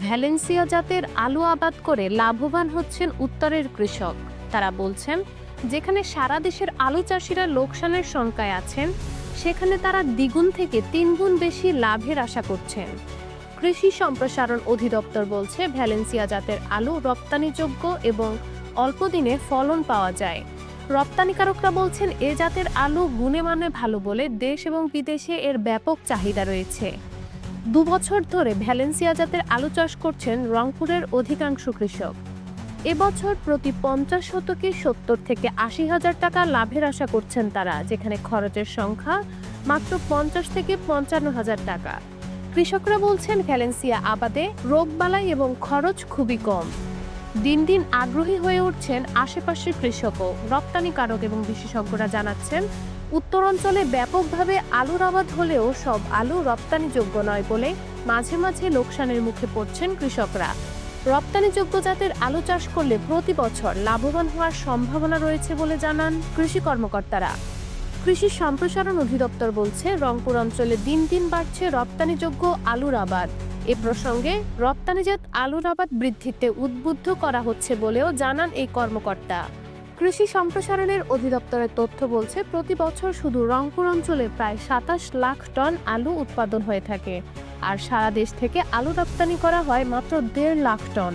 Valencia জাতের আলু আবাদ করে লাভবান হচ্ছেন উত্তরের কৃষক। তারা বলছেন, যেখানে সারা দেশের আলু চাষিরা লোকসানের শঙ্কায় আছেন, সেখানে তারা দ্বিগুণ থেকে তিনগুণ বেশি লাভের আশা করছেন। কৃষি সম্প্রসারণ অধিদপ্তর বলছে, ভ্যালেন্সিয়া জাতের আলু রপ্তানিযোগ্য এবং অল্প দিনে ফলন পাওয়া যায়। রপ্তানিকারকরা বলছেন, এ জাতের আলু গুণে মানে ভালো বলে দেশ এবং বিদেশে এর ব্যাপক চাহিদা রয়েছে। দু বছর ধরে ভ্যালেন্সিয়া জাতের আলু চাষ করছেন রংপুরের অধিকাংশ কৃষক। এবছর প্রতি পঞ্চাশ শতকে সত্তর থেকে আশি হাজার টাকা লাভের আশা করছেন তারা, যেখানে খরচের সংখ্যা মাত্র পঞ্চাশ থেকে পঞ্চান্ন হাজার টাকা। কৃষকরা বলছেন, ভ্যালেন্সিয়া আবাদে রোগবালাই এবং খরচ খুবই কম। দিন দিন আগ্রহী হয়ে উঠছেন আশেপাশের কৃষকও। রপ্তানিকারক এবং বিশেষজ্ঞরা জানাচ্ছেন, উত্তরাঞ্চলে ব্যাপকভাবে আলুর আবাদ হলেও সব আলু রপ্তানিযোগ্য নয় বলে মাঝে মাঝে লোকসানের মুখে পড়ছেন কৃষকরা। রপ্তানিযোগ্য জাতের আলু চাষ করলে প্রতি বছর লাভবান হওয়ার সম্ভাবনা রয়েছে বলে জানান কৃষি কর্মকর্তারা। কৃষি সম্প্রসারণ অধিদপ্তর বলছে, রংপুর অঞ্চলে দিন দিন বাড়ছে রপ্তানিযোগ্য আলুর আবাদ। এ প্রসঙ্গে রপ্তানিজাত আলুর আবাদ বৃদ্ধিতে উদ্বুদ্ধ করা হচ্ছে বলেও জানান এই কর্মকর্তা। কৃষি সম্প্রসারণের অধিদপ্তরের তথ্য বলছে, প্রতি বছর শুধু রংপুর অঞ্চলে প্রায় সাতাশ লাখ টন আলু উৎপাদন হয়ে থাকে। আর সারা দেশ থেকে আলু রপ্তানি করা হয় মাত্র দেড় লাখ টন।